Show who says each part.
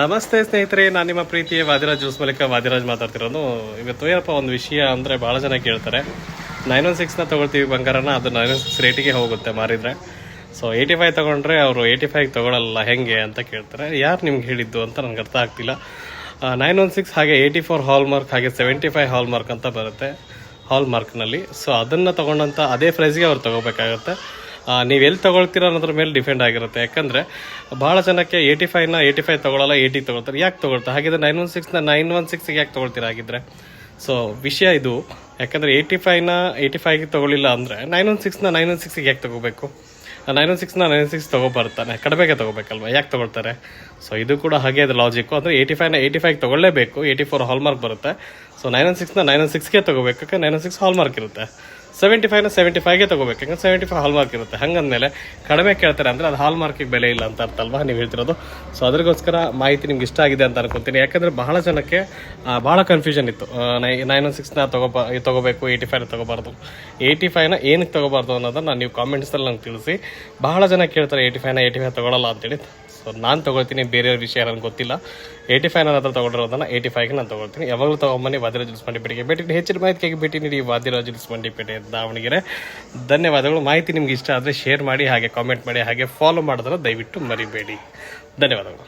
Speaker 1: ನಮಸ್ತೆ ಸ್ನೇಹಿತರೆ, ನಾನು ನಿಮ್ಮ ಪ್ರೀತಿಯ ವಾದಿರಾಜ್ ಜ್ಯೂಸ್ ಮೂಲಕ ವಾದಿರಾಜ್ ಮಾತಾಡ್ತಿರೋದು. ಇವತ್ತು ಏನಪ್ಪ, ಒಂದು ವಿಷಯ ಅಂದರೆ ಭಾಳ ಜನ ಕೇಳ್ತಾರೆ. ನೈನ್ ಒನ್ ಸಿಕ್ಸ್ನ ತೊಗೊಳ್ತೀವಿ ಬಂಗಾರನ, ಅದು ನೈನ್ ಒನ್ ಸಿಕ್ಸ್ ರೇಟಿಗೆ ಹೋಗುತ್ತೆ ಮಾರಿದರೆ. ಸೊ ಏಯ್ಟಿ ಫೈವ್ ತೊಗೊಂಡ್ರೆ ಅವರು ಏಯ್ಟಿ ಫೈವ್ ತೊಗೊಳಲ್ಲ, ಹೆಂಗೆ ಅಂತ ಕೇಳ್ತಾರೆ. ಯಾರು ನಿಮ್ಗೆ ಹೇಳಿದ್ದು ಅಂತ ನನಗೆ ಅರ್ಥ ಆಗ್ತಿಲ್ಲ. ನೈನ್ ಒನ್ ಸಿಕ್ಸ್ ಹಾಗೆ ಏಯ್ಟಿ ಫೋರ್ ಹಾಲ್ ಮಾರ್ಕ್ ಹಾಗೆ ಸೆವೆಂಟಿ ಫೈವ್ ಹಾಲ್ ಮಾರ್ಕ್ ಅಂತ ಬರುತ್ತೆ ಹಾಲ್ ಮಾರ್ಕ್ನಲ್ಲಿ ಸೊ ಅದನ್ನು ತೊಗೊಂಡಂಥ ಅದೇ ಪ್ರೈಸ್ಗೆ ಅವ್ರು ತೊಗೋಬೇಕಾಗತ್ತೆ. ನೀವು ಎಲ್ಲಿ ತೊಗೊಳ್ತೀರ ಅನ್ನೋದ್ರ ಮೇಲೆ ಡಿಪೆಂಡ್ ಆಗಿರುತ್ತೆ. ಯಾಕಂದರೆ ಭಾಳ ಜನಕ್ಕೆ ಏಯ್ಟಿ ಫೈವ್ನ ಏಯ್ಟಿ ಫೈವ್ ತೊಗೊಳಲ್ಲ ಏಯ್ಟಿ ತೊಗೊಳ್ತಾರೆ. ಯಾಕೆ ತೊಗೊಳ್ತಾರೆ ಹಾಗಿದ್ರೆ ನೈನ್ ಒನ್ ಸಿಕ್ಸ್ನ ನೈನ್ ಒನ್ ಸಿಕ್ಸ್ಗೆ ಯಾಕೆ ತೊಗೊಳ್ತೀರ ಹಾಗಿದ್ರೆ? ಸೊ ವಿಷಯ ಇದು. ಯಾಕಂದರೆ ಏಯ್ಟಿ ಫೈವ್ನ ಏಯ್ಟಿ ಫೈವ್ಗೆ ತೊಗೊಳ್ಳಿಲ್ಲ ಅಂದರೆ ನೈನ್ ಒನ್ ಸಿಕ್ಸ್ನ ನೈನ್ ಒನ್ ಸಿಕ್ಸ್ಗೆ ಯಾಕೆ ತೊಗೋಬೇಕು? ನೈನ್ ಒನ್ ಸಿಕ್ಸ್ನ ನೈನ್ ಸಿಕ್ಸ್ ತೊಗೊಬರ್ತಾನೆ. ಕಡಿಮೆಗೆ ತೊಗೋಬೇಕಲ್ವ? ಯಾಕೆ ತೊಗೊಳ್ತಾರೆ? ಸೊ ಇದು ಕೂಡ ಹಾಗೆ ಅದು ಲಾಜಿಕ್ಕು ಅಂದರೆ ಏಯ್ಟಿ ಫೈವ್ನ ಏಯ್ಟಿ ಫೈವ್ ತೊಗೊಳ್ಳೇಬೇಕು ಏಯ್ಟಿ ಫೋರ್ ಹಾಲ್ಮಾರ್ಕ್ ಬರುತ್ತೆ ಸೊ ನೈನ್ ಒನ್ ಸಿಕ್ಸ್ನ ನೈನ್ ಒನ್ ಸಿಕ್ಸ್ಗೆ ತೊಗೋಬೇಕು. ನೈನ್ ಒನ್ ಸಿಕ್ಸ್ ಹಾಲ್ಮಾರ್ಕ್ ಇರುತ್ತೆ. ಸೆವೆಂಟಿ ಫೈವ್ನ ಸೆವೆಂಟಿ ಫೈವ್ಗೆ ತೊಗೋಬೇಕು. ಯಾಕಂದ್ರೆ ಸೆವೆಂಟಿ ಫೈವ್ ಹಾಲ್ ಮಾರ್ಕ್ ಇರುತ್ತೆ. ಹಂಗಂದ್ಮೇಲೆ ಕಡಿಮೆ ಕೇಳ್ತಾರೆ ಅಂದರೆ ಅದು ಹಾಲ್ ಮಾರ್ಕಿಗೆ ಬೆಲೆ ಇಲ್ಲ ಅಂತ ಅರ್ಥ ಅಲ್ವಾ ನೀವು ಹೇಳ್ತಿರೋದು? ಸೊ ಅದ್ರಿಗೋಸ್ಕರ ಮಾಹಿತಿ ನಿಮ್ಗೆ ಇಷ್ಟ ಆಗಿದೆ ಅಂತ ಅನ್ಕೊತೀನಿ. ಯಾಕಂದರೆ ಬಹಳ ಜನಕ್ಕೆ ಭಾಳ ಕನ್ಫ್ಯೂಷನ್ ಇತ್ತು. ನೈ ನೈನ್ ಒನ್ ಸಿಕ್ಸ್ನ ತೊಗೋಬ ತೊಗೋಬೇಕು ಏಯ್ಟಿ ಫೈವ್ನ ತೊಗೋಬಾರ್ದು. ಏಯ್ಟಿ ಫೈವ್ನ ಏನಕ್ಕೆ ತೊಗೋಬಾರ್ದು ಅನ್ನೋದನ್ನು ನೀವು ಕಾಮೆಂಟ್ಸಲ್ಲಿ ನಂಗೆ ತಿಳಿಸಿ. ಬಹಳ ಜನ ಕೇಳ್ತಾರೆ ಏಯ್ಟಿ ಫೈವ್ನ ಏಯ್ಟಿ ಫೈವ್ ತೊಗೊಳಲ್ಲ ಅಂತೇಳಿ. ಸೊ ನಾನು ತೊಗೊಳ್ತೀನಿ, ಬೇರೆಯವ್ರ ವಿಷಯ ನನಗೆ ಗೊತ್ತಿಲ್ಲ. ಏಯ್ಟಿ ಫೈವ್ ನನ್ನ ಹತ್ರ ತೊಗೊಂಡಿರೋದನ್ನ ಏಯ್ಟಿ ಫೈವ್ಗೆ ನಾನು ತೊಗೊಳ್ತೀನಿ. ಯಾವಾಗಲೂ ತೊಗೊಂಬನ್ನಿ, ವಾದಿರಾಜ್ ಜ್ಯೂಸ್ ಮಂಡಿಪೇಟೆಗೆ ಭೇಟಿ. ಹೆಚ್ಚಿನ ಮಾಹಿತಿಗೆ ಭೇಟಿ ನೀಡಿ ವಾದಿರಾಜ್ ಮಂಡಿ ಮಂಡಿಪೇಟೆ ದಾವಣಗೆರೆ. ಧನ್ಯವಾದಗಳು. ಮಾಹಿತಿ ನಿಮ್ಗೆ ಇಷ್ಟ ಆದರೆ ಶೇರ್ ಮಾಡಿ, ಹಾಗೆ ಕಾಮೆಂಟ್ ಮಾಡಿ, ಹಾಗೆ ಫಾಲೋ ಮಾಡಿದ್ರೆ ದಯವಿಟ್ಟು ಮರಿಬೇಡಿ. ಧನ್ಯವಾದಗಳು.